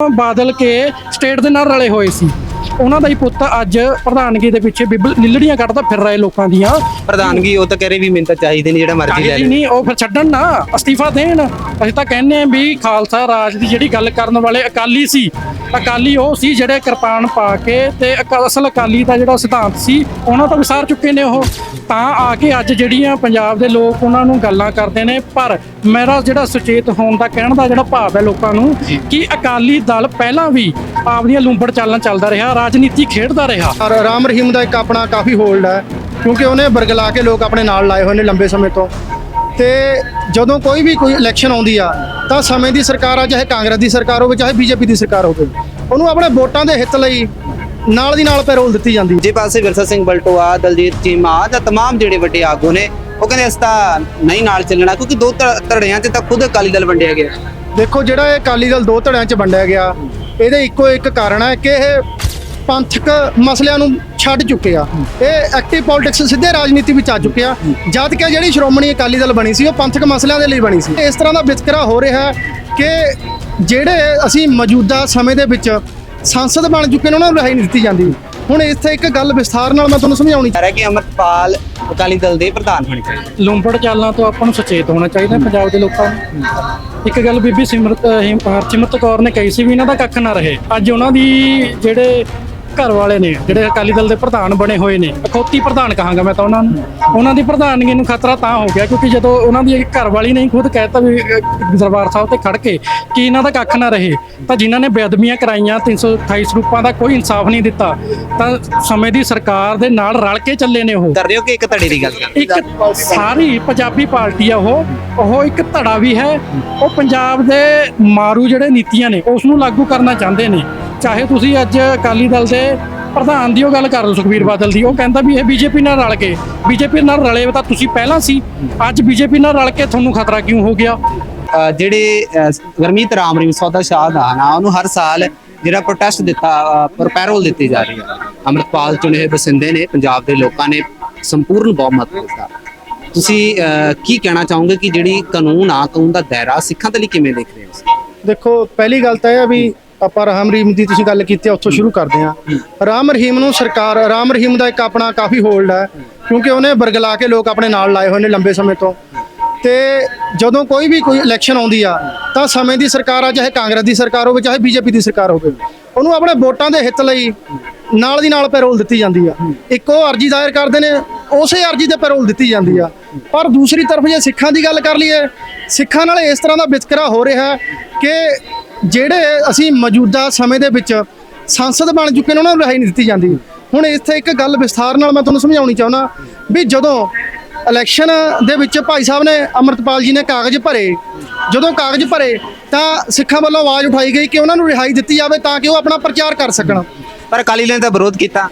ਬਾਦਲ ਕੇ state ਦੇ ਨਾਲ ਰਲੇ ਹੋਏ ਸੀ। ਉਹਨਾਂ ਦਾ ਹੀ ਪੁੱਤ ਅੱਜ ਪ੍ਰਧਾਨਗੀ ਦੇ ਪਿੱਛੇ ਬਿਬਲ ਨਿੱਲੜੀਆਂ ਕੱਢਦਾ ਫਿਰ ਰਹੇ ਲੋਕਾਂ ਦੀਆਂ। ਪ੍ਰਧਾਨਗੀ ਉਹ ਤਾਂ ਕਹਿ ਰਹੇ ਵੀ ਮੈਨੂੰ ਤਾਂ ਚਾਹੀਦੇ ਨਹੀਂ ਜਿਹੜਾ ਮਰਜ਼ੀ ਲੈ ਲੈ ਨਹੀਂ ਉਹ ਫਿਰ ਛੱਡਣ ਨਾ ਅਸਤੀਫਾ ਦੇਣ। ਅਸੀਂ ਤਾਂ ਕਹਿੰਦੇ ਆਂ ਵੀ ਖਾਲਸਾ ਰਾਜ ਦੀ ਜਿਹੜੀ ਗੱਲ ਕਰਨ ਵਾਲੇ ਅਕਾਲੀ ਸੀ ਅਕਾਲੀ ਉਹ ਸੀ ਜਿਹੜੇ ਕਿਰਪਾਨ ਪਾ ਕੇ ਤੇ ਅਸਲ ਅਕਾਲੀ ਦਾ ਜਿਹੜਾ ਸਿਧਾਂਤ ਸੀ ਉਹਨਾਂ ਤੋਂ ਵਿਸਾਰ ਚੁੱਕੇ ਨੇ ਉਹ। ਤਾਂ ਆ ਕੇ ਅੱਜ ਜਿਹੜੀਆਂ ਪੰਜਾਬ ਦੇ ਲੋਕ ਉਹਨਾਂ ਨੂੰ ਗੱਲਾਂ ਕਰਦੇ ਨੇ ਪਰ ਮੇਰਾ ਜਿਹੜਾ ਸੁਚੇਤ ਹੋਣ ਦਾ ਕਹਿਣ ਦਾ ਜਿਹੜਾ ਭਾਵ ਹੈ ਲੋਕਾਂ ਨੂੰ ਕਿ ਅਕਾਲੀ ਦਲ ਪਹਿਲਾਂ ਵੀ ਆਪਦੀਆਂ ਲੂੰਬੜ ਚਾਲਾਂ ਚੱਲਦਾ ਰਿਹਾ ਰਾਜਨੀਤੀ ਖੇਡਦਾ ਰਿਹਾ ਔਰ ਰਾਮ ਰਹੀਮ ਦਾ ਇੱਕ ਆਪਣਾ ਕਾਫੀ ਹੋਲਡ ਹੈ ਕਿਉਂਕਿ ਉਹਨੇ ਬਰਗਲਾ ਕੇ ਲੋਕ ਆਪਣੇ ਨਾਲ ਲਾਏ ਹੋਏ ਨੇ ਲੰਬੇ ਸਮੇਂ ਤੋਂ ਤੇ ਜਦੋਂ ਕੋਈ ਵੀ ਕੋਈ ਇਲੈਕਸ਼ਨ ਆਉਂਦੀ ਆ ਤਾਂ ਸਮੇਂ ਦੀ ਸਰਕਾਰ ਆ ਚਾਹੇ ਕਾਂਗਰਸ ਦੀ ਸਰਕਾਰ ਹੋਵੇ ਚਾਹੇ ਬੀਜੇਪੀ ਦੀ ਸਰਕਾਰ ਹੋਵੇ ਉਹਨੂੰ ਆਪਣੇ ਵੋਟਾਂ ਦੇ ਹਿੱਤ ਲਈ ਨਾਲ ਦੀ ਨਾਲ ਪੈਰੋਲ ਦਿੱਤੀ ਜਾਂਦੀ ਜੇ ਪਾਸੇ ਵਿਰਸਾ ਸਿੰਘ ਬਲਟੋਆ ਦਲਜੀਤ ਚੀਮਾ ਜਾਂ तमाम ਜਿਹੜੇ ਵੱਡੇ ਆਗੂ ਨੇ ਉਹ ਕਹਿੰਦੇ ਇਸ ਤਾਂ ਨਹੀਂ ਨਾਲ ਚੱਲਣਾ ਕਿਉਂਕਿ ਦੋ ਧੜ- ਧੜਿਆਂ 'ਚ ਤਾਂ ਖੁਦ ਅਕਾਲੀ ਦਲ ਵੰਡਿਆ ਗਿਆ ਦੇਖੋ ਜਿਹੜਾ ਇਹ ਅਕਾਲੀ ਦਲ ਦੋ ਧੜਿਆਂ 'ਚ ਵੰਡਿਆ ਗਿਆ ਇਹਦੇ ਇੱਕੋ ਇੱਕ ਕਾਰਨ ਹੈ ਕਿ ਇਹ ਪੰਥਕ ਮਸਲਿਆਂ ਨੂੰ ਛੱਡ ਚੁੱਕੇ ਆ। ਇਹ ਐਕਟਿਵ ਪੋਲਿਟਿਕਸ ਸਿੱਧੇ ਰਾਜਨੀਤੀ ਵਿੱਚ ਆ ਚੁੱਕੇ ਆ। ਜਦ ਕਿ ਜਿਹੜੀ ਸ਼੍ਰੋਮਣੀ ਅਕਾਲੀ ਦਲ ਬਣੀ ਸੀ ਉਹ ਪੰਥਕ ਮਸਲਿਆਂ ਦੇ ਲਈ ਬਣੀ ਸੀ। ਇਸ ਤਰ੍ਹਾਂ ਦਾ ਵਿਤਕਰਾ ਹੋ ਰਿਹਾ ਹੈ ਕਿ ਜਿਹੜੇ ਅਸੀਂ ਮੌਜੂਦਾ ਸਮੇਂ ਦੇ ਵਿੱਚ ਸੰਸਦ ਬਣ ਚੁੱਕੇ ਨੇ ਉਹਨਾਂ ਨੂੰ ਰਿਹਾਈ ਨਹੀਂ ਦਿੱਤੀ ਜਾਂਦੀ। ਹੁਣ ਇੱਥੇ ਇੱਕ ਗੱਲ ਵਿਸਥਾਰ ਨਾਲ ਮੈਂ ਤੁਹਾਨੂੰ ਸਮਝਾਉਣੀ ਕਹਿ ਰਿਹਾ ਕਿ ਅਮਰਪਾਲ ਅਕਾਲੀ ਦਲ ਦੇ ਪ੍ਰਧਾਨ ਹੋਣੇ ਚਾਹੀਦੇ ਲੁੰਬੜ ਚਾਲਾਂ ਤੋਂ ਆਪਾਂ ਨੂੰ ਸੁਚੇਤ ਹੋਣਾ ਚਾਹੀਦਾ ਪੰਜਾਬ ਦੇ ਲੋਕਾਂ ਨੂੰ। ਇੱਕ ਗੱਲ ਬੀਬੀ ਸਿਮਰਤ ਹਰਸਿਮਰਤ ਕੌਰ ਨੇ ਕਹੀ ਸੀ ਵੀ ਇਹਨਾਂ ਦਾ ਕੱਖ ਨਾ ਰਹੇ। ਅੱਜ ਉਹਨਾਂ ਦੀ ਜਿਹੜੇ ਘਰ ਵਾਲੇ ਨੇ ਜਿਹੜੇ ਅਕਾਲੀ ਦਲ ਦੇ ਪ੍ਰਧਾਨ ਬਣੇ ਹੋਏ ਨੇ ਅਖੌਤੀ ਪ੍ਰਧਾਨ ਕਹਾਂਗਾ ਮੈਂ ਤਾਂ ਉਹਨਾਂ ਨੂੰ। ਉਹਨਾਂ ਦੀ ਪ੍ਰਧਾਨਗੀ ਨੂੰ ਖਤਰਾ ਤਾਂ ਹੋ ਗਿਆ ਕਿਉਂਕਿ ਜਦੋਂ ਉਹਨਾਂ ਦੀ ਘਰ ਵਾਲੀ ਨੇ ਖੁਦ ਕਹਿਤਾ ਵੀ ਦਰਬਾਰ ਸਾਹਿਬ ਤੇ ਖੜ ਕੇ ਕਿ ਇਹਨਾਂ ਦਾ ਕੱਖ ਨਾ ਰਹੇ ਤਾਂ ਜਿਨ੍ਹਾਂ ਨੇ ਬੇਅਦਬੀਆਂ ਕਰਾਈਆਂ 328 ਸਰੂਪਾਂ ਦਾ ਕੋਈ ਇਨਸਾਫ ਨਹੀਂ ਦਿੱਤਾ ਤਾਂ ਸਮੇਂ ਦੀ ਸਰਕਾਰ ਦੇ ਨਾਲ ਰਲ ਕੇ ਚੱਲੇ ਨੇ ਉਹ। ਕਰ ਰਹੇ ਹੋ ਕਿ ਇੱਕ ਧੜੇ ਦੀ ਗੱਲ? ਇੱਕ ਸਾਰੀ ਪੰਜਾਬੀ ਪਾਰਟੀ ਆ ਉਹ ਉਹ ਇੱਕ ਧੜਾ ਵੀ ਹੈ ਉਹ ਪੰਜਾਬ ਦੇ ਮਾਰੂ ਜਿਹੜੇ ਨੀਤੀਆਂ ਨੇ ਉਸ ਨੂੰ ਲਾਗੂ ਕਰਨਾ ਚਾਹੁੰਦੇ ਨੇ। ਚਾਹੇ ਤੁਸੀਂ ਅੱਜ ਅਕਾਲੀ ਦਲ ਦੇ ਪ੍ਰਧਾਨ ਦੀ ਉਹ ਗੱਲ ਕਰ ਲਓ ਸੁਖਬੀਰ ਬਾਦਲ ਦੀ ਉਹ ਕਹਿੰਦਾ ਵੀ ਇਹ ਬੀਜੇਪੀ ਨਾਲ ਰਲ ਕੇ ਬੀਜੇਪੀ ਨਾਲ ਰਲੇ ਤਾਂ ਤੁਸੀਂ ਪਹਿਲਾਂ ਸੀ ਅੱਜ ਬੀਜੇਪੀ ਨਾਲ ਰਲ ਕੇ ਤੁਹਾਨੂੰ ਖਤਰਾ ਕਿਉਂ ਹੋ ਗਿਆ? ਜਿਹੜੇ ਗਰਮੀਤ ਰਾਮ ਰਿਮ ਸੌਦਾ ਸ਼ਾਹ ਦਾ ਨਾ ਉਹਨੂੰ ਹਰ ਸਾਲ ਜਿਹੜਾ ਪ੍ਰੋਟੈਸਟ ਦਿੱਤਾ ਪਰ ਪੈਰੋਲ ਦਿੱਤੀ ਜਾ ਰਹੀ ਹੈ। ਅਮਰਪਾਲ ਚੁਣੇ ਹੋਏ ਬਸਿੰਦੇ ਨੇ ਪੰਜਾਬ ਦੇ ਲੋਕਾਂ ਨੇ ਸੰਪੂਰਨ ਬਹੁਮਤ ਦਿੱਤਾ। ਤੁਸੀਂ ਕੀ ਕਹਿਣਾ ਚਾਹੋਗੇ ਕਿ ਜਿਹੜੀ ਕਾਨੂੰਨ ਆ ਕਾਨੂੰਨ ਦਾ ਦਾਇਰਾ ਸਿੱਖਾਂ ਦੇ ਲਈ ਕਿਵੇਂ ਦੇਖ ਰਹੇ ਹੋ? ਦੇਖੋ ਪਹਿਲੀ ਗੱਲ ਤਾਂ ਇਹ ਆ ਵੀ ਆਪਾਂ ਰਾਮ ਰਹੀਮ ਦੀ ਤੁਸੀਂ ਗੱਲ ਕੀਤੀ ਆ, ਉੱਥੋਂ ਸ਼ੁਰੂ ਕਰਦੇ ਆ। ਰਾਮ ਰਹੀਮ ਨੂੰ ਸਰਕਾਰ, ਰਾਮ ਰਹੀਮ ਦਾ ਇੱਕ ਆਪਣਾ ਕਾਫੀ ਹੋਲਡ ਹੈ ਕਿਉਂਕਿ ਉਹਨੇ ਬਰਗਲਾ ਕੇ ਲੋਕ ਆਪਣੇ ਨਾਲ ਲਾਏ ਹੋਏ ਨੇ ਲੰਬੇ ਸਮੇਂ ਤੋਂ। ਤੇ ਜਦੋਂ ਕੋਈ ਵੀ ਕੋਈ ਇਲੈਕਸ਼ਨ ਆਉਂਦੀ ਆ, ਤਾਂ ਸਮੇਂ ਦੀ ਸਰਕਾਰ ਆ, ਚਾਹੇ ਕਾਂਗਰਸ ਦੀ ਸਰਕਾਰ ਹੋਵੇ, ਚਾਹੇ ਬੀਜੇਪੀ ਦੀ ਸਰਕਾਰ ਹੋਵੇ, ਉਹਨੂੰ ਆਪਣੇ ਵੋਟਾਂ ਦੇ ਹਿੱਤ ਲਈ ਨਾਲ ਦੀ ਨਾਲ ਪੈਰੋਲ ਦਿੱਤੀ ਜਾਂਦੀ ਆ। ਇੱਕੋ ਅਰਜੀ ਦਾਇਰ ਕਰਦੇ ਨੇ, ਉਸੇ ਅਰਜੀ ਤੇ ਪੈਰੋਲ ਦਿੱਤੀ ਜਾਂਦੀ ਆ। ਪਰ ਦੂਸਰੀ ਤਰਫ ਜੇ ਸਿੱਖਾਂ ਦੀ ਗੱਲ ਕਰ ਲਈਏ, ਸਿੱਖਾਂ ਨਾਲ ਇਸ ਤਰ੍ਹਾਂ ਦਾ ਵਿਤਕਰਾ ਹੋ ਰਿਹਾ ਕਿ ਜਿਹੜੇ ਅਸੀਂ ਮੌਜੂਦਾ ਸਮੇਂ ਦੇ ਵਿੱਚ ਸੰਸਦ ਬਣ ਚੁੱਕੇ ਨੇ ਉਹਨਾਂ ਨੂੰ ਰਿਹਾਈ ਨਹੀਂ ਦਿੱਤੀ ਜਾਂਦੀ। ਹੁਣ ਇੱਥੇ ਇੱਕ ਗੱਲ ਵਿਸਥਾਰ ਨਾਲ ਮੈਂ ਤੁਹਾਨੂੰ ਸਮਝਾਉਣੀ ਚਾਹੁੰਦਾ ਵੀ ਜਦੋਂ ਇਲੈਕਸ਼ਨ ਦੇ ਵਿੱਚ ਭਾਈ ਸਾਹਿਬ ਨੇ ਅਮਰਤਪਾਲ ਜੀ ਨੇ ਕਾਗਜ਼ ਭਰੇ ਜਦੋਂ ਕਾਗਜ਼ ਭਰੇ ਤਾਂ ਸਿੱਖਾਂ ਵੱਲੋਂ ਆਵਾਜ਼ ਉਠਾਈ ਗਈ ਕਿ ਉਹਨਾਂ ਨੂੰ ਰਿਹਾਈ ਦਿੱਤੀ ਜਾਵੇ ਤਾਂ ਕਿ ਉਹ ਆਪਣਾ ਪ੍ਰਚਾਰ ਕਰ ਸਕਣ। ਪਰ ਅਕਾਲੀ ਦਲ ਨੇ ਤਾਂ ਵਿਰੋਧ ਕੀਤਾ।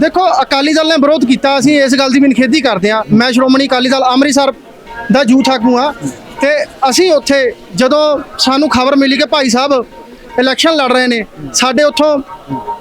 ਦੇਖੋ ਅਕਾਲੀ ਦਲ ਨੇ ਵਿਰੋਧ ਕੀਤਾ ਅਸੀਂ ਇਸ ਗੱਲ ਦੀ ਵੀ ਨਿਖੇਧੀ ਕਰਦੇ ਹਾਂ। ਮੈਂ ਸ਼੍ਰੋਮਣੀ ਅਕਾਲੀ ਦਲ ਅੰਮ੍ਰਿਤਸਰ ਦਾ ਯੂਥ ਆਗੂ ਹਾਂ। ਤੇ ਅਸੀਂ ਉੱਥੇ ਜਦੋਂ ਸਾਨੂੰ ਖਬਰ ਮਿਲੀ ਕਿ ਭਾਈ ਸਾਹਿਬ ਇਲੈਕਸ਼ਨ ਲੜ ਰਹੇ ਨੇ ਸਾਡੇ ਉੱਥੋਂ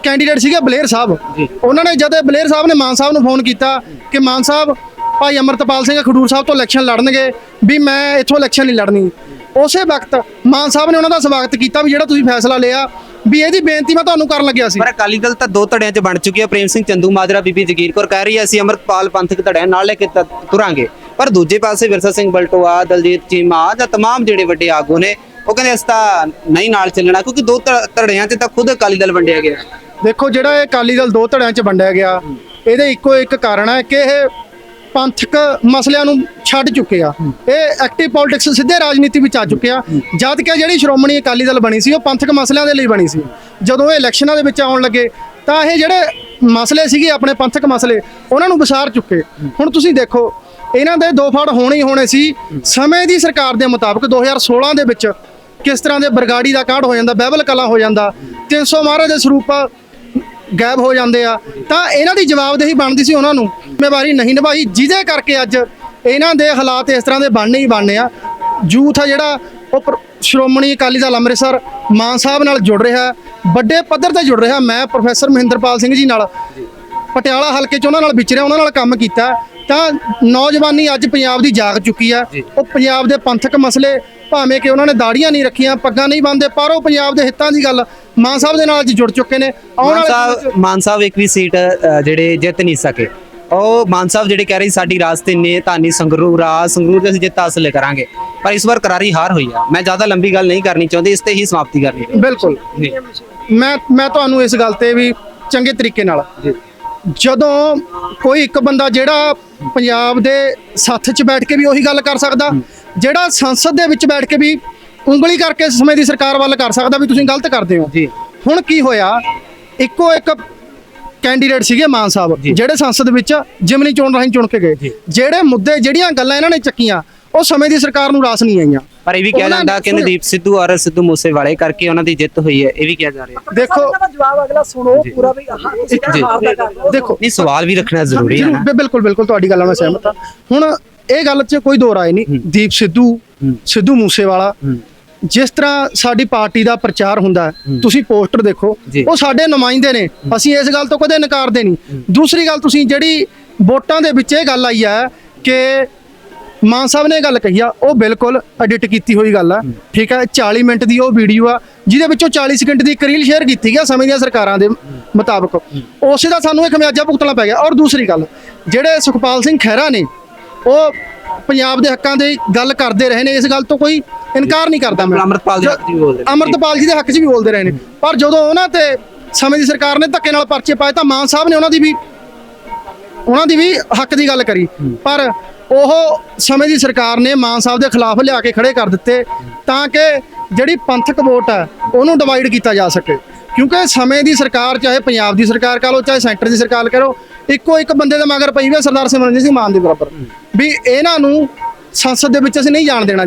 ਕੈਂਡੀਡੇਟ ਸੀਗੇ ਬਲੇਰ ਸਾਹਿਬ। ਉਹਨਾਂ ਨੇ ਜਦ ਬਲੇਰ ਸਾਹਿਬ ਨੇ ਮਾਨ ਸਾਹਿਬ ਨੂੰ ਫੋਨ ਕੀਤਾ ਕਿ ਮਾਨ ਸਾਹਿਬ ਭਾਈ ਅਮਰਤਪਾਲ ਸਿੰਘ ਖਡੂਰ ਸਾਹਿਬ ਤੋਂ ਇਲੈਕਸ਼ਨ ਲੜਨਗੇ ਵੀ ਮੈਂ ਇੱਥੋਂ ਇਲੈਕਸ਼ਨ ਨਹੀਂ ਲੜਨੀ। ਉਸੇ ਵਕਤ ਮਾਨ ਸਾਹਿਬ ਨੇ ਉਹਨਾਂ ਦਾ ਸਵਾਗਤ ਕੀਤਾ ਵੀ ਜਿਹੜਾ ਤੁਸੀਂ ਫੈਸਲਾ ਲਿਆ ਵੀ ਇਹਦੀ ਬੇਨਤੀ ਮੈਂ ਤੁਹਾਨੂੰ ਕਰਨ ਲੱਗਿਆ ਸੀ। ਪਰ ਅਕਾਲੀ ਦਲ ਤਾਂ ਦੋ ਧੜਿਆਂ 'ਚ ਬਣ ਚੁੱਕੀ ਹੈ ਪ੍ਰੇਮ ਸਿੰਘ ਚੰਦੂ ਮਾਜਰਾ ਬੀਬੀ ਜਗੀਰ ਕੌਰ ਕਹਿ ਰਹੀ ਹੈ ਅਸੀਂ ਅਮਰਪਾਲ ਪੰਥਕ ਧੜਿਆਂ ਨਾਲ ਲੈ ਕੇ ਤੁਰਾਂਗੇ। ਪਰ ਦੂਜੇ ਪਾਸੇ ਵਿਰਸਾ ਸਿੰਘ ਬਲਟੋਆ ਦਲਜੀਤ ਚੀਮਾ ਜਾਂ तमाम ਜਿਹੜੇ ਵੱਡੇ ਆਗੂ ਨੇ ਉਹ ਕਹਿੰਦੇ ਇਸ ਤਾਂ ਨਹੀਂ ਨਾਲ ਚੱਲਣਾ ਕਿਉਂਕਿ ਦੋ ਧੜ- ਧੜਿਆਂ 'ਚ ਤਾਂ ਖੁਦ ਅਕਾਲੀ ਦਲ ਵੰਡਿਆ ਗਿਆ ਦੇਖੋ ਜਿਹੜਾ ਇਹ ਅਕਾਲੀ ਦਲ ਦੋ ਧੜਿਆਂ 'ਚ ਵੰਡਿਆ ਗਿਆ ਇਹਦੇ ਇੱਕੋ ਇੱਕ ਕਾਰਨ ਹੈ ਕਿ ਇਹ ਪੰਥਕ ਮਸਲਿਆਂ ਨੂੰ ਛੱਡ ਚੁੱਕੇ ਆ ਇਹ ਐਕਟਿਵ ਪੋਲਿਟਿਕਸ ਸਿੱਧੇ ਰਾਜਨੀਤੀ ਵਿੱਚ ਆ ਚੁੱਕੇ ਆ ਜਦ ਕਿ ਜਿਹੜੀ ਸ਼੍ਰੋਮਣੀ ਅਕਾਲੀ ਦਲ ਬਣੀ ਸੀ ਉਹ ਪੰਥਕ ਮਸਲਿਆਂ ਦੇ ਲਈ ਬਣੀ ਸੀ ਜਦੋਂ ਇਹ ਇਲੈਕਸ਼ਨਾਂ ਦੇ ਵਿੱਚ ਆਉਣ ਲੱਗੇ ਤਾਂ ਇਹ ਜਿਹੜੇ ਮਸਲੇ ਸੀਗੇ ਆਪਣੇ ਪੰਥਕ ਮਸਲੇ ਉਹਨਾਂ ਨੂੰ ਵਿਸਾਰ ਚੁੱਕੇ ਹੁਣ ਤੁਸੀਂ ਦੇਖੋ ਇਹਨਾਂ ਦੇ ਦੋ ਫੜ ਹੋਣੇ ਹੀ ਹੋਣੇ ਸੀ। ਸਮੇਂ ਦੀ ਸਰਕਾਰ ਦੇ ਮੁਤਾਬਕ 2016 ਦੇ ਵਿੱਚ ਕਿਸ ਤਰ੍ਹਾਂ ਦੇ ਬਰਗਾੜੀ ਦਾ ਕਾਢ ਹੋ ਜਾਂਦਾ, ਬਹਿਬਲ ਕਲਾ ਹੋ ਜਾਂਦਾ 300 ਮਹਾਰਾਜ ਦੇ ਸਰੂਪ ਗਾਇਬ ਹੋ ਜਾਂਦੇ ਆ। ਤਾਂ ਇਹਨਾਂ ਦੀ ਜਵਾਬਦੇਹੀ ਬਣਦੀ ਸੀ ਉਹਨਾਂ ਨੂੰ। ਜ਼ਿੰਮੇਵਾਰੀ ਨਹੀਂ ਨਿਭਾਈ, ਜਿਹਦੇ ਕਰਕੇ ਅੱਜ ਇਹਨਾਂ ਦੇ ਹਾਲਾਤ ਇਸ ਤਰ੍ਹਾਂ ਦੇ ਬਣਨੇ ਹੀ ਬਣਨੇ ਆ। ਯੂਥ ਆ ਜਿਹੜਾ, ਉਹ ਪ੍ਰ- ਸ਼੍ਰੋਮਣੀ ਅਕਾਲੀ ਦਲ ਅੰਮ੍ਰਿਤਸਰ ਮਾਨ ਸਾਹਿਬ ਨਾਲ ਜੁੜ ਰਿਹਾ, ਵੱਡੇ ਪੱਧਰ ਤੇ ਜੁੜ ਰਿਹਾ। ਮੈਂ ਪ੍ਰੋਫੈਸਰ ਮਹਿੰਦਰਪਾਲ ਸਿੰਘ ਜੀ ਨਾਲ ਪਟਿਆਲਾ ਹਲਕੇ 'ਚ ਉਹਨਾਂ ਨਾਲ ਵਿਚਰਿਆ ਉਹਨਾਂ ਨਾਲ ਕੰਮ ਕੀਤਾ। ਤਾਂ ਨੌਜਵਾਨੀ ਅੱਜ ਪੰਜਾਬ ਦੀ ਜਾਗ ਚੁੱਕੀ ਆ। ਉਹ ਪੰਜਾਬ ਦੇ ਪੰਥਕ ਮਸਲੇ ਭਾਵੇਂ ਕਿ ਉਹਨਾਂ ਨੇ ਦਾੜੀਆਂ ਨਹੀਂ ਰੱਖੀਆਂ ਪੱਗਾਂ ਨਹੀਂ ਬੰਨਦੇ ਪਰ ਉਹ ਪੰਜਾਬ ਦੇ ਹਿੱਤਾਂ ਦੀ ਗੱਲ ਮਾਨ ਸਾਹਿਬ ਦੇ ਨਾਲ ਅੱਜ ਜੁੜ ਚੁੱਕੇ ਨੇ। ਆਉਣ ਮਾਨ ਵਾਲੇ ਮਾਨ ਸਾਹਿਬ ਇੱਕ ਵੀ ਸੀਟ ਜਿਹੜੇ ਜਿੱਤ ਨਹੀਂ ਸਕੇ। ਉਹ ਮਾਨ ਸਾਹਿਬ ਜਿਹੜੇ ਕਹਿ ਰਹੇ ਸਾਡੀ ਰਾਸਤੇ ਨੇ ਧਾਨੀ ਸੰਗਰੂਰ ਆ ਸੰਗਰੂਰ ਦੇ ਅਸੀਂ ਜਿੱਤ ਹਾਸਲ ਕਰਾਂਗੇ। ਪਰ ਇਸ ਵਾਰ ਕਰਾਰੀ ਹਾਰ ਹੋਈ ਆ। ਮੈਂ ਜ਼ਿਆਦਾ ਲੰਬੀ ਗੱਲ ਨਹੀਂ ਕਰਨੀ ਚਾਹੁੰਦੀ ਇਸ ਤੇ ਹੀ ਸਮਾਪਤੀ ਕਰਨੀ ਬਿਲਕੁਲ। ਮੈਂ ਮੈਂ ਤੁਹਾਨੂੰ ਇਸ ਗੱਲ ਤੇ ਵੀ ਚੰਗੇ ਤਰੀਕੇ ਨਾਲ ਜੀ। ਜਦੋਂ ਕੋਈ ਇੱਕ ਬੰਦਾ ਜਿਹੜਾ ਪੰਜਾਬ ਦੇ ਸੱਥ 'ਚ ਬੈਠ ਕੇ ਵੀ ਉਹੀ ਗੱਲ ਕਰ ਸਕਦਾ ਜਿਹੜਾ ਸੰਸਦ ਦੇ ਵਿੱਚ ਬੈਠ ਕੇ ਵੀ ਉਂਗਲੀ ਕਰਕੇ ਇਸ ਸਮੇਂ ਦੀ ਸਰਕਾਰ ਵੱਲ ਕਰ ਸਕਦਾ ਵੀ ਤੁਸੀਂ ਗਲਤ ਕਰਦੇ ਹੋ। ਜੀ। ਹੁਣ ਕੀ ਹੋਇਆ ਇੱਕੋ ਇੱਕ ਕੈਂਡੀਡੇਟ ਸੀਗੇ ਮਾਨ ਸਾਹਿਬ। ਜਿਹੜੇ ਸੰਸਦ ਵਿੱਚ ਜਿਮਨੀ ਚੋਣ ਰਾਹੀਂ ਚੁਣ ਕੇ ਗਏ। ਜਿਹੜੇ ਮੁੱਦੇ ਜਿਹੜੀਆਂ ਗੱਲਾਂ ਇਹਨਾਂ ਨੇ ਚੱਕੀਆਂ ਉਹ ਸਮੇਂ ਦੀ ਸਰਕਾਰ ਨੂੰ ਰਾਸ ਨਹੀਂ ਆਈਆਂ। ਪਰ ਇਹ ਵੀ ਕਿਹਾ ਉਹਨਾਂ ਜਾਂਦਾ ਕਿ। ਨਦੀਪ ਸਿੱਧੂ ਔਰ ਸਿੱਧੂ ਮੂਸੇਵਾਲੇ ਕਰਕੇ ਉਹਨਾਂ ਦੀ ਜਿੱਤ ਹੋਈ ਹੈ ਇਹ ਵੀ ਕਿਹਾ ਜਾ ਰਿਹਾ ਦੇਖੋ ਦਾ ਜਵਾਬ ਅਗਲਾ ਸੁਣੋ ਪੂਰਾ ਵੀ ਹਾਂ ਤੁਸੀਂ ਜੀ। ਹਾਰ ਦਾ ਕਰ ਦਿਓ। ਦੇਖੋ ਨਹੀਂ ਸਵਾਲ ਵੀ ਰੱਖਣਾ ਜ਼ਰੂਰੀ ਹੈ ਨਾ। ਬਿਲਕੁਲ ਬਿਲਕੁਲ ਤੁਹਾਡੀ ਗੱਲ ਨਾਲ ਮੈਂ ਸਹਿਮਤ ਹਾਂ। ਹੁਣ ਇਹ ਗੱਲ 'ਚ ਕੋਈ ਦੋ ਰਾਏ ਨਹੀਂ। ਦੀਪ ਸਿੱਧੂ ਸਿੱਧੂ ਮੂਸੇਵਾਲਾ। ਜਿਸ ਤਰ੍ਹਾਂ ਸਾਡੀ ਪਾਰਟੀ ਦਾ ਪ੍ਰਚਾਰ ਹੁੰਦਾ ਹੈ ਤੁਸੀਂ ਪੋਸਟਰ ਦੇਖੋ ਜੀ। ਉਹ ਸਾਡੇ ਨੁਮਾਇੰਦੇ ਨੇ। ਅਸੀਂ ਇਸ ਗੱਲ ਤੋਂ ਕਦੇ ਨਕਾਰਦੇ ਨਹੀਂ। ਦੂਸਰੀ ਗੱਲ ਤੁਸੀਂ ਜਿਹੜੀ ਵੋਟਾਂ ਦੇ ਵਿੱਚ ਇਹ ਗੱਲ ਆਈ ਹੈ ਕਿ ਮਾਨ ਸਾਹਿਬ ਨੇ ਇਹ ਗੱਲ ਕਹੀ ਆ ਉਹ ਬਿਲਕੁਲ ਐਡਿਟ ਕੀਤੀ ਹੋਈ ਗੱਲ ਆ। ਠੀਕ ਹੈ 40 ਮਿੰਟ ਦੀ ਉਹ ਵੀਡੀਓ ਆ ਜਿਹਦੇ ਵਿੱਚੋਂ 40 ਸਕਿੰਟ ਦੀ ਇੱਕ ਰੀਲ ਸ਼ੇਅਰ ਕੀਤੀ ਗਿਆ ਸਮੇਂ ਦੀਆਂ ਸਰਕਾਰਾਂ ਦੇ ਮੁਤਾਬਕ। ਉਸੇ ਦਾ ਸਾਨੂੰ ਇਹ ਖਮਿਆਜਾ ਭੁਗਤਣਾ ਪੈ ਗਿਆ। ਔਰ ਦੂਸਰੀ ਗੱਲ ਜਿਹੜੇ ਸੁਖਪਾਲ ਸਿੰਘ ਖਹਿਰਾ ਨੇ ਉਹ ਪੰਜਾਬ ਦੇ ਹੱਕਾਂ ਦੀ ਗੱਲ ਕਰਦੇ ਰਹੇ ਨੇ ਇਸ ਗੱਲ ਤੋਂ ਕੋਈ ਇਨਕਾਰ ਨਹੀਂ ਕਰਦਾ ਮੈਂ। ਅੰਮ੍ਰਿਤਪਾਲ ਦੇ ਹੱਕ 'ਚ ਵੀ ਬੋਲਦੇ। ਅਮਰਤਪਾਲ ਜੀ ਦੇ ਹੱਕ 'ਚ ਵੀ ਬੋਲਦੇ ਰਹੇ ਨੇ। ਪਰ ਜਦੋਂ ਉਹਨਾਂ ਤੇ ਸਮੇਂ ਦੀ ਸਰਕਾਰ ਨੇ ਧੱਕੇ ਨਾਲ ਪਰਚੇ ਪਾਏ ਤਾਂ ਮਾਨ ਸਾਹਿਬ ਨੇ ਉਹਨਾਂ ਦੀ ਵੀ ਉਹਨਾਂ ਦੀ ਵੀ ਹੱਕ ਦੀ ਗੱਲ ਕਰੀ। ਪਰ ਉਹ ਸਮੇਂ ਦੀ ਸਰਕਾਰ ਨੇ ਮਾਨ ਸਾਹਿਬ ਦੇ ਖਿਲਾਫ ਲਿਆ ਕੇ ਖੜੇ ਕਰ ਦਿੱਤੇ ਤਾਂ ਕਿ ਜਿਹੜੀ ਪੰਥਕ ਵੋਟ ਹੈ ਉਹਨੂੰ ਡਿਵਾਈਡ ਕੀਤਾ ਜਾ ਸਕੇ। ਕਿਉਂਕਿ ਸਮੇਂ ਦੀ ਸਰਕਾਰ ਚਾਹੇ ਪੰਜਾਬ ਦੀ ਸਰਕਾਰ ਕਹ ਲਓ ਚਾਹੇ ਸੈਂਟਰ ਦੀ ਸਰਕਾਰ ਕਹ ਲਓ ਇੱਕੋ ਇੱਕ ਬੰਦੇ ਦੇ ਮਗਰ ਪਈ ਹੋਈ ਸਰਦਾਰ ਸਿਮਰਨਜੀਤ ਸਿੰਘ ਮਾਨ ਦੇ ਬਰਾਬਰ। ਵੀ ਇਹਨਾਂ ਨੂੰ ਸੰਸਦ ਦੇ ਵਿੱਚ ਅਸੀਂ ਨਹੀਂ ਜਾਣ ਦੇਣਾ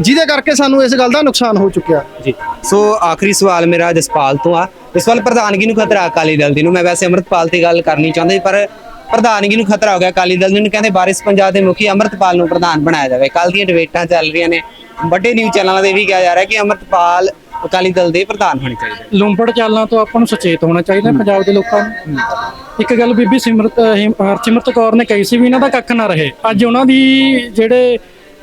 ਜਿਹਦੇ ਕਰਕੇ ਸਾਨੂੰ ਇਸ ਗੱਲ ਦਾ ਨੁਕਸਾਨ ਹੋ ਚੁੱਕਿਆ। ਜੀ। ਸੋ ਆਖਰੀ ਸਵਾਲ ਮੇਰਾ ਜਸਪਾਲ ਤੋਂ ਆ। ਇਸ ਵੱਲ ਪ੍ਰਧਾਨਗੀ ਨੂੰ ਖਤਰਾ ਅਕਾਲੀ ਦਲ ਦੀ ਨੂੰ। ਮੈਂ ਵੈਸੇ ਅੰਮ੍ਰਿਤਪਾਲ ਤੇ ਗੱਲ ਕਰਨੀ ਚਾਹੁੰਦਾ ਸੀ, ਪਰ ਪ੍ਰਧਾਨਗੀ ਨੂੰ ਖਤਰਾ ਹੋ ਗਿਆ। ਅਕਾਲੀ ਦਲ ਨੂੰ ਕਹਿੰਦੇ ਵਾਰਿਸ ਪੰਜਾਬ ਦੇ ਮੁਖੀ ਅੰਮ੍ਰਿਤਪਾਲ ਨੂੰ ਪ੍ਰਧਾਨ ਬਣਾਇਆ ਜਾਵੇ। ਕੱਲ ਦੀਆਂ ਡਿਬੇਟਾਂ ਚੱਲ ਰਹੀਆਂ ਨੇ। ਵੱਡੇ ਨਿਊਜ਼ ਚੈਨਲਾਂ ਤੇ ਵੀ ਕਿਹਾ ਜਾ ਰਿਹਾ ਕਿ ਅੰਮ੍ਰਿਤਪਾਲ ਅਕਾਲੀ ਦਲ ਦੇ ਪ੍ਰਧਾਨ ਹੋਣੇ ਚਾਹੀਦੇ ਲੁੰਬੜ ਚਾਲਾਂ ਤੋਂ ਆਪਾਂ ਨੂੰ ਸੁਚੇਤ ਹੋਣਾ ਚਾਹੀਦਾ ਪੰਜਾਬ ਦੇ ਲੋਕਾਂ ਨੂੰ। ਇੱਕ ਗੱਲ ਬੀਬੀ ਸਿਮਰਤ ਹਰਸਿਮਰਤ ਕੌਰ ਨੇ ਕਹੀ ਸੀ ਵੀ ਇਹਨਾਂ ਦਾ ਕੱਖ ਨਾ ਰਹੇ। ਅੱਜ ਉਹਨਾਂ ਦੀ ਜਿਹੜੇ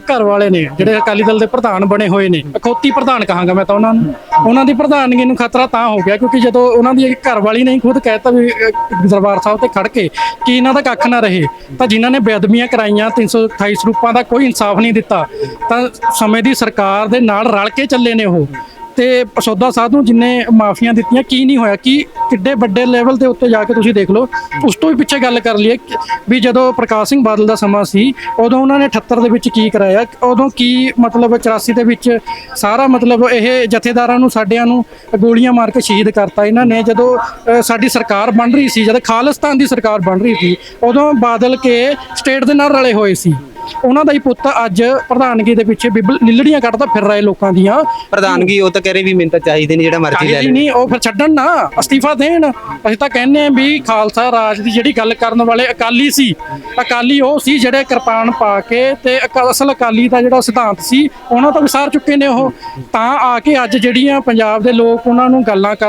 ਘਰ ਵਾਲੇ ਨੇ, ਜਿਹੜੇ ਅਕਾਲੀ ਦਲ ਦੇ ਪ੍ਰਧਾਨ ਬਣੇ ਹੋਏ ਨੇ, ਅਖੌਤੀ ਪ੍ਰਧਾਨ ਕਹਾਂਗਾ ਮੈਂ ਤਾਂ ਉਹਨਾਂ ਨੂੰ। ਉਹਨਾਂ ਦੀ ਪ੍ਰਧਾਨਗੀ ਨੂੰ ਖਤਰਾ ਤਾਂ ਹੋ ਗਿਆ, ਕਿਉਂਕਿ ਜਦੋਂ ਉਹਨਾਂ ਦੀ ਘਰ ਵਾਲੀ ਨੇ ਖੁਦ ਕਹਿਤਾ ਵੀ ਦਰਬਾਰ ਸਾਹਿਬ ਤੇ ਖੜ ਕੇ ਕਿ ਇਹਨਾਂ ਦਾ ਕੱਖ ਨਾ ਰਹੇ, ਤਾਂ ਜਿਨ੍ਹਾਂ ਨੇ ਬੇਅਦਬੀਆਂ ਕਰਾਈਆਂ 328 ਸਰੂਪਾਂ ਦਾ ਕੋਈ ਇਨਸਾਫ ਨਹੀਂ ਦਿੱਤਾ, ਤਾਂ ਸਮੇਂ ਦੀ ਸਰਕਾਰ ਦੇ ਨਾਲ ਰਲ ਕੇ ਚੱਲੇ ਨੇ ਉਹ। ਤੇ ਪਸੌਦਾ ਨੂੰ ਜਿੰਨੇ ਮਾਫੀਆਂ ਦਿੱਤੀਆਂ, ਕੀ ਨਹੀਂ ਹੋਇਆ, ਕੀ ਕਿੱਡੇ ਵੱਡੇ ਲੈਵਲ ਦੇ ਉੱਤੇ ਜਾ ਕੇ ਤੁਸੀਂ ਦੇਖ ਲਓ। ਉਸ ਤੋਂ ਵੀ ਪਿੱਛੇ ਗੱਲ ਕਰ ਲਈਏ ਵੀ ਜਦੋਂ ਪ੍ਰਕਾਸ਼ ਸਿੰਘ ਬਾਦਲ ਦਾ ਸਮਾਂ ਸੀ, ਉਦੋਂ ਉਹਨਾਂ ਨੇ 78 ਦੇ ਵਿੱਚ ਕੀ ਕਰਾਇਆ, ਉਦੋਂ ਕੀ ਮਤਲਬ 84 ਦੇ ਵਿੱਚ ਸਾਰਾ ਮਤਲਬ ਇਹ ਜਥੇਦਾਰਾਂ ਨੂੰ, ਸਾਡਿਆਂ ਨੂੰ ਗੋਲੀਆਂ ਮਾਰ ਕੇ ਸ਼ਹੀਦ ਕਰਤਾ। ਇਹਨਾਂ ਨੇ ਜਦੋਂ ਸਾਡੀ ਸਰਕਾਰ ਬਣ ਰਹੀ ਸੀ, ਜਦ ਖਾਲਿਸਤਾਨ ਦੀ ਸਰਕਾਰ ਬਣ ਰਹੀ ਸੀ, ਉਦੋਂ ਬਾਦਲ ਕੇ ਸਟੇਟ ਦੇ ਨਾਲ ਰਲੇ ਹੋਏ ਸੀ। ਉਹਨਾਂ ਦਾ ਹੀ ਪੁੱਤ ਅੱਜ ਪ੍ਰਧਾਨਗੀ ਦੇ ਪਿੱਛੇ ਬਿਬਲ ਲਿੱਲੜੀਆਂ ਕੱਢਦਾ ਫਿਰ ਰਹੇ ਲੋਕਾਂ ਦੀਆਂ। ਪ੍ਰਧਾਨਗੀ ਉਹ ਤਾਂ ਕਹਿ ਰਹੇ ਵੀ ਮੈਨੂੰ ਤਾਂ ਚਾਹੀਦੇ ਨਹੀਂ ਜਿਹੜਾ ਮਰਜ਼ੀ ਲੈ ਲੈ ਨਹੀਂ ਉਹ ਫਿਰ ਛੱਡਣ ਨਾ ਅਸਤੀਫਾ ਦੇਣ। ਅਸੀਂ ਤਾਂ ਕਹਿੰਦੇ ਆ ਵੀ ਖਾਲਸਾ ਰਾਜ ਦੀ ਜਿਹੜੀ ਗੱਲ ਕਰਨ ਵਾਲੇ ਅਕਾਲੀ ਸੀ ਅਕਾਲੀ ਉਹ ਸੀ ਜਿਹੜੇ ਕਿਰਪਾਨ ਪਾ ਕੇ ਤੇ ਅਸਲ ਅਕਾਲੀ ਦਾ ਜਿਹੜਾ ਸਿਧਾਂਤ ਸੀ ਉਹਨਾਂ ਤੋਂ ਵਿਸਾਰ ਚੁੱਕੇ ਨੇ ਉਹ। ਤਾਂ ਆ ਕੇ ਅੱਜ ਜਿਹੜੀਆਂ ਪੰਜਾਬ ਦੇ ਲੋਕ ਉਹਨਾਂ ਨੂੰ ਗੱਲਾਂ ਕਰ